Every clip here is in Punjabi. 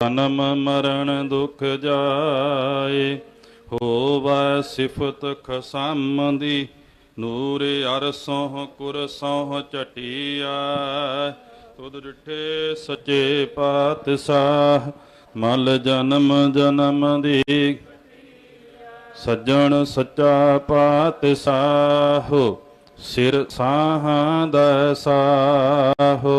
ਜਨਮ ਮਰਨ ਦੁਖ ਜਾਏ, ਹੋਵੈ ਸਿਫਤ ਖਸਮ ਦੀ ਨੂਰ ਅਰਸੋਂ ਕੁਰਸੋਂ ਚਟਿਆ ਤੁਧ ਡਿਠੇ ਸਚੇ ਪਾਤਸ਼ਾਹ, ਮਲ ਜਨਮ ਜਨਮ ਦੀ। ਸੱਜਣ ਸੱਚਾ ਪਾਤਸ਼ਾਹੋ, ਸਿਰ ਸਾਹਾਂ ਦਾ ਸਾਹੋ।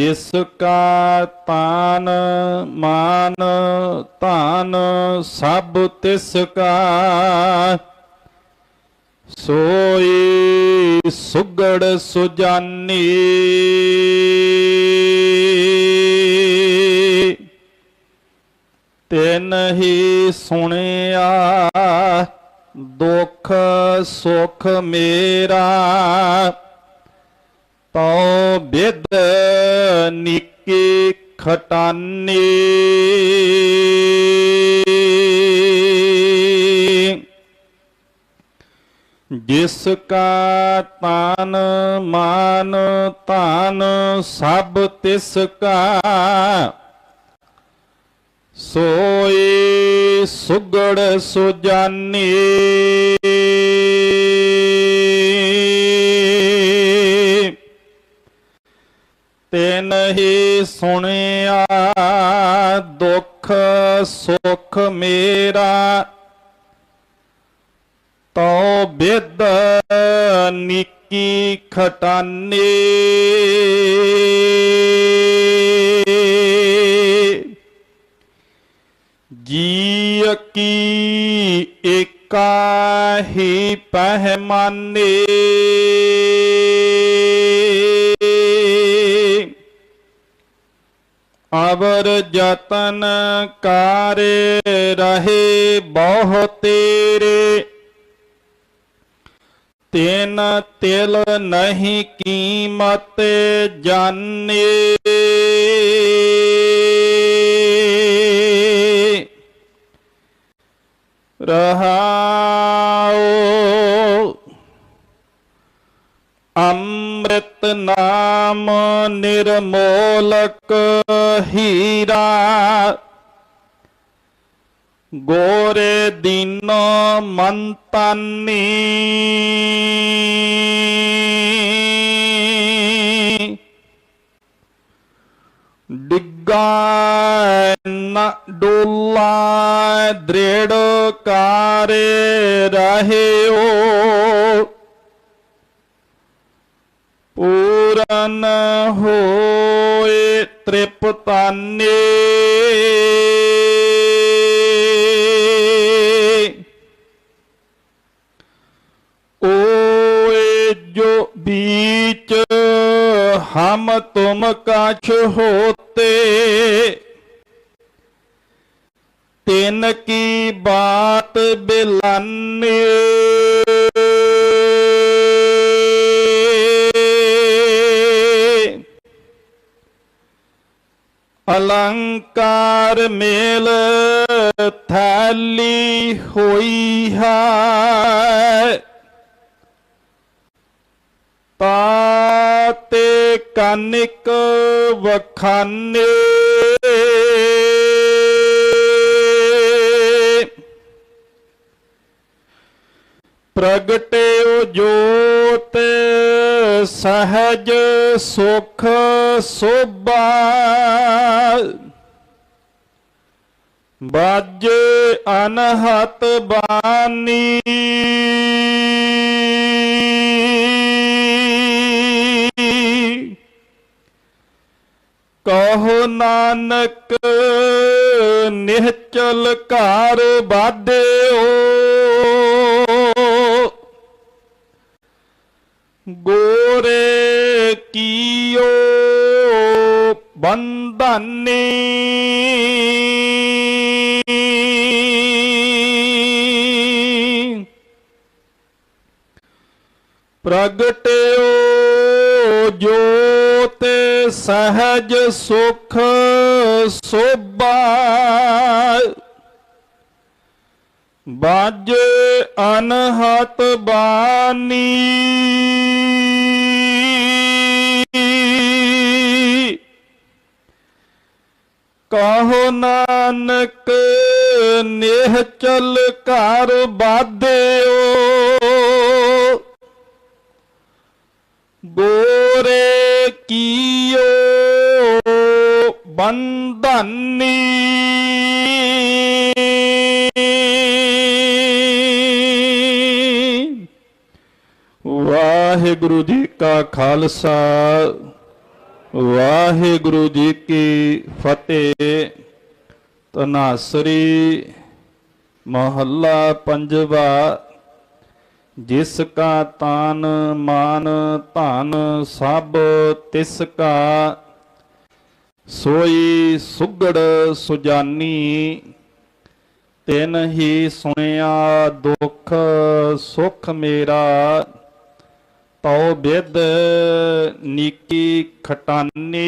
ਜਿਸ ਕਾ ਤਾਨ ਮਾਨ ਧਨ ਸਭ ਤਿਸ ਕਾ ਸੋਈ ਸੁਗੜ ਸੁਜਾਨੀ ਤਿਨ ਹੀ ਸੁਣਿਆ ਦੁਖ ਸੁਖ ਮੇਰਾ ਤਉ ਬਿਦ ਨਿੱਕੀ ਖਟਾਨੀ। ਜਿਸ ਕਾ ਤਾਨ ਮਾਨ ਤਾਨ ਸਭ ਤਿਸ ਕਾ, ਸੋਈ ਸੁਗੜ ਸੁਜਾਨੀ। ਤੇ ਨਹੀਂ ਸੁਣਿਆ ਦੁੱਖ ਸੁਖ ਮੇਰਾ। ਤਉ ਬਿਦ ਨਿੱਕੀ ਖਟਾਨੀ। ਜੀ ਕੀ ਏਕਾ ਹੀ ਪਹਿਮਾਨੇ। ਅਵਰ ਜਤਨ ਕਾਰ ਰਹੇ ਬਹੁ ਤੇਰੇ। ਤਿਨ ਤਿਲ ਨਹੀਂ ਕੀਮਤ ਜਾਣੇ। ਰਹਾਉ ਅੰਮ੍ਰਿਤ ਨਾਮ ਨਿਰਮੋਲਕ ਹੀਰਾ। ਗੋਰੇ ਦੀਨੋ ਮੰਤਾਨੀ। ਡਿੱਗਾ ਨ ਡੋਲਾ ਦ੍ਰਿੜ ਕਾਰੇ ਰਹਿਓ। ਪੂਰਨ ਹੋਏ ਤ੍ਰਿਪਤਾਨੇ ਓਏ ਜੋ ਬੀਚ ਹਮ ਤੁਮ ਕਛ ਹੋਤੇ ਤਿਨ ਕੀ ਬਾਤ ਬਿਲਾਨੇ ਅਲੰਕਾਰ ਮੇਲ ਥੈਲੀ ਹੋਈ ਹੈ। ਤਾਤੇ ਕਨਿਕ ਵਖਾਨੇ ਪ੍ਰਗਟਿਓ ਜੋਤ ਸਹਜ ਸੁਖ ਸੋਭਾ। ਬਾਜ ਅਨਹਤ ਬਾਨੀ ਕਹੋ ਨਾਨਕ ਨਿਹਚਲ ਘਰ ਬਾਧਿਓ ਗੋਰੇ ਕੀਓ ਬੰਧਨੀ। ਪ੍ਰਗਟਿਓ ਜੋਤ ਸਹਜ ਸੁਖ ਸੋਭਾ। ਬਾਜ ਅਨਹਤ ਬਾਨੀ। ਕਹੋ ਨਾਨਕ ਨੇਹ ਚਲ ਘਰ ਬਾਧਿਓ ਗੋਰੇ ਕੀਓ ਬੰਧਨੀ। ਵਾਹਿਗੁਰੂ ਜੀ ਕਾ ਖਾਲਸਾ, ਵਾਹਿਗੁਰੂ ਜੀ ਕੀ ਫਤਿਹ। ਤਨਾਸਰੀ ਮਹੱਲਾ ਪੰਜਵਾ, ਜਿਸ ਕਾ ਤਾਨ ਮਾਨ ਧਨ ਸਭ ਤਿਸ ਕਾ, ਸੋਈ ਸੁਗੜ ਸੁਜਾਨੀ, ਤਿਨ ਹੀ ਸੁਣਿਆ ਦੁੱਖ ਸੁਖ ਮੇਰਾ। ਤਉ ਬਿਦ ਨੀਕੀ ਖਟਾਨੀ।